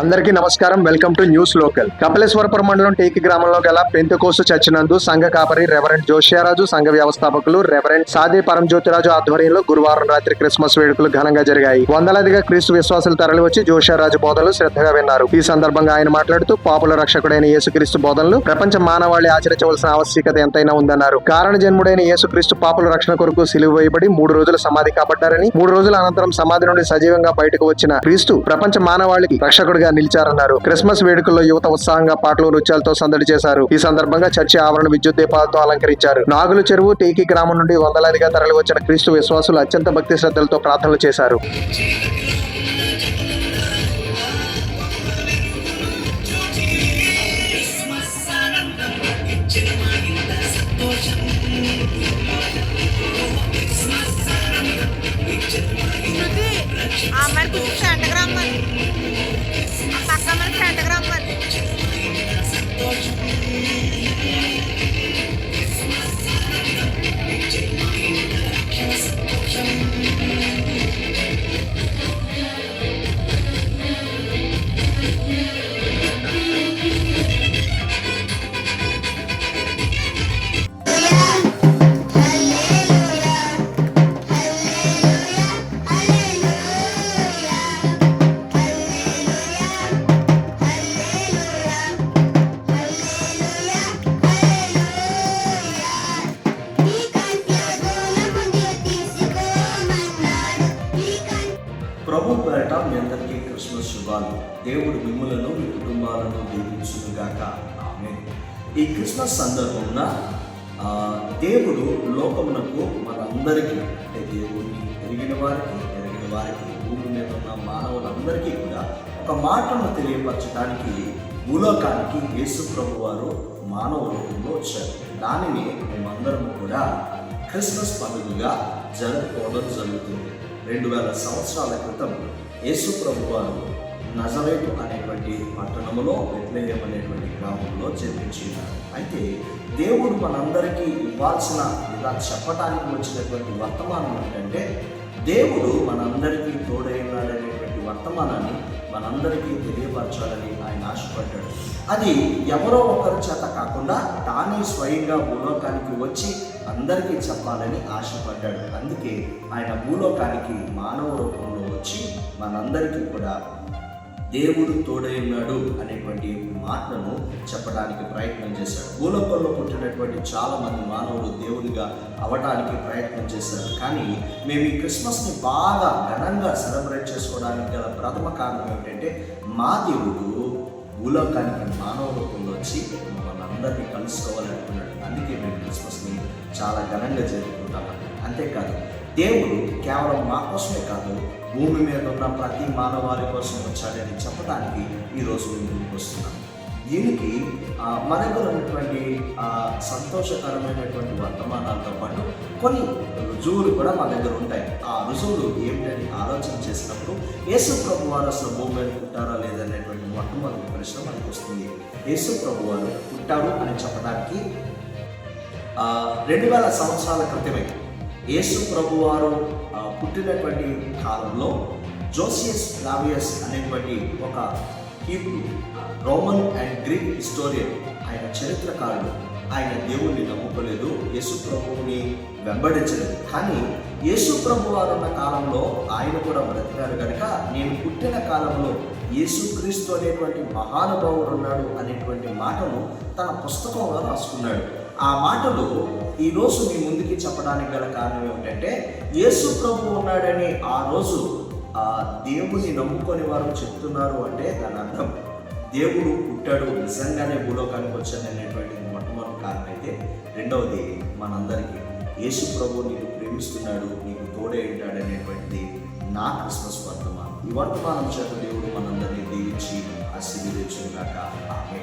అందరికీ నమస్కారం. Welcome to news local Kapileswarapuram మండలం టేకి గ్రామంలో గల పెంతకోసు చచ్చినందు సంఘ కాపరి రెవరెంట్ జోషియారాజు సంఘ వ్యవస్థాపకులు రెవరెంట్ సాదే పరంజ్యోతిరాజు ఆధ్వర్యంలో గురువారం రాత్రి క్రిస్మస్ వేడుకలు ఘనంగా జరిగాయి. వందలాదిగా క్రీస్తు విశ్వాసులు తరలివచ్చి జోషియారాజు బోధనలు శ్రద్ధగా విన్నారు. ఈ సందర్భంగా ఆయన మాట్లాడుతూ పాపుల రక్షకుడైన యేసుక్రీస్తు బోధనలు ప్రపంచ మానవాళి ఆచరించవలసిన ఆవశ్యకత ఎంతైనా ఉందన్నారు. కారణ జన్ముడైన యేసుక్రీస్తు పాపుల రక్షణ కొరకు సిలువ వేయబడి మూడు రోజులు సమాధి కాబడ్డారని మూడు రోజుల అనంతరం సమాధి నుండి సజీవంగా బయటకు వచ్చిన క్రీస్తు ప్రపంచ మానవాళికి రక్షకుడిగా నిలిచారన్నారు. క్రిస్మస్ వేడుకల్లో యువత ఉత్సాహంగా పాటలు నృత్యాలతో సందడి చేశారు. ఈ సందర్భంగా చర్చి ఆవరణ విద్యుత్ దీపాలతో అలంకరించారు. నాగుల చెరువు టేకి గ్రామం నుండి వందలాదిగా తరలి వచ్చిన క్రీస్తు విశ్వాసులు అత్యంత భక్తి శ్రద్ధలతో ప్రార్థనలు చేశారు. శృతి ఆ అమ్మాయి আমার ফ্যাটাগ্রাম করতে క్రిస్మస్ శుభాలు దేవుడు మిమ్మలను మీ కుటుంబాలను దీవించుగాక ఆమె ఈ క్రిస్మస్ సందర్భంన దేవుడు లోకమునకు మనందరికీ అంటే దేవుడిని ఎరిగిన వారికి ఎరిగిన వారికి భూమి మీద ఉన్న మానవులందరికీ కూడా ఒక మాటను తెలియపరచడానికి భూలోకానికి యేసు ప్రభు వారు మానవ రూపంలో వచ్చారు. దానిని మేమందరం కూడా క్రిస్మస్ పండుగగా జరుపుకోవడం జరుగుతుంది. రెండు వేల సంవత్సరాల క్రితం యేసు ప్రభు వారు నజరేటు అనేటువంటి పట్టణంలో బెత్లెహేం అనేటువంటి గ్రామంలో జన్మించినారు. అయితే దేవుడు మనందరికీ ఇవ్వాల్సిన ఇలా చెప్పడానికి వచ్చినటువంటి వర్తమానం ఏంటంటే దేవుడు మనందరికీ తోడైనాడనేటువంటి వర్తమానాన్ని మనందరికీ తెలియపరచాలని ఆయన ఆశపడ్డాడు. అది ఎవరో ఒకరి చేత కాకుండా తానే స్వయంగా భూలోకానికి వచ్చి అందరికీ చెప్పాలని ఆశపడ్డాడు. అందుకే ఆయన భూలోకానికి మానవ రూపంలో వచ్చి మనందరికీ కూడా దేవుడు తోడై ఉన్నాడు అనేటువంటి మాటను చెప్పడానికి ప్రయత్నం చేశాడు. భూలోకంలో పుట్టినటువంటి చాలా మంది మానవులు దేవుడిగా అవటానికి ప్రయత్నం చేశారు. కానీ మేము ఈ క్రిస్మస్ని బాగా ఘనంగా సెలబ్రేట్ చేసుకోవడానికి గల ప్రథమ కారణం ఏమిటంటే మా దేవుడు భూలోకానికి మానవ రూపంలో వచ్చి మమ్మల్ని అందరినీ కలుసుకోవాలనుకున్నాడు. అందుకే మేము క్రిస్మస్ని చాలా ఘనంగా జరుపుకుంటాం. అంతేకాదు దేవుడు కేవలం మా కోసమే కాదు భూమి మీద ఉన్న ప్రతి మానవాళి కోసం వచ్చాడని చెప్పడానికి ఈరోజు మేము ముందుకు వస్తున్నాం. దీనికి మనకు మన దగ్గర ఉన్నటువంటి సంతోషకరమైనటువంటి వర్తమానాలతో పాటు కొన్ని రుజువులు కూడా మన దగ్గర ఉంటాయి. ఆ రుజువులు ఏమిటని ఆలోచన చేసినప్పుడు యేసు ప్రభు వారు అసలు భూమి మీద పుట్టారా లేదనేటువంటి మొట్టమొదటి ప్రశ్న మనకు వస్తుంది. యేసు ప్రభు వారు పుట్టారు అని చెప్పడానికి రెండు వేల సంవత్సరాల క్రితమే యేసు ప్రభు వారు పుట్టినటువంటి కాలంలో జోసియస్ ఫ్లావియస్ అనేటువంటి ఒక Hebrew Roman and Greek historian ఆయన చరిత్రకారుడు. ఆయన దేవుణ్ణి నమ్ముకోలేదు యేసు ప్రభువుని వెంబడించలేదు. కానీ యేసు ప్రభు వారు ఉన్న కాలంలో ఆయన కూడా బ్రతికారు కనుక నేను పుట్టిన కాలంలో యేసుక్రీస్తు అనేటువంటి మహానుభావుడు ఉన్నాడు అనేటువంటి మాటను తన పుస్తకంలో రాసుకున్నాడు. ఆ మాటలు ఈరోజు మీ ముందుకి చెప్పడానికి గల కారణం ఏమిటంటే యేసు ప్రభు ఉన్నాడని ఆ రోజు ఆ దేవుని నమ్ముకొని వారు చెప్తున్నారు అంటే దాని అర్థం. దేవుడు పుట్టాడు నిజంగానే భూలోకానికి వచ్చాడు అనేటువంటి మొట్టమొదటి కారణం అయితే రెండవది మనందరికీ యేసు ప్రభు నీకు ప్రేమిస్తున్నాడు నీకు తోడే ఉంటాడు అనేటువంటిది నా క్రిస్మస్ వర్తమానం ఈ వర్తమానం చేత దేవుడు మనందరినీ దీవించి ఆశీర్వదించుగాక ఆమె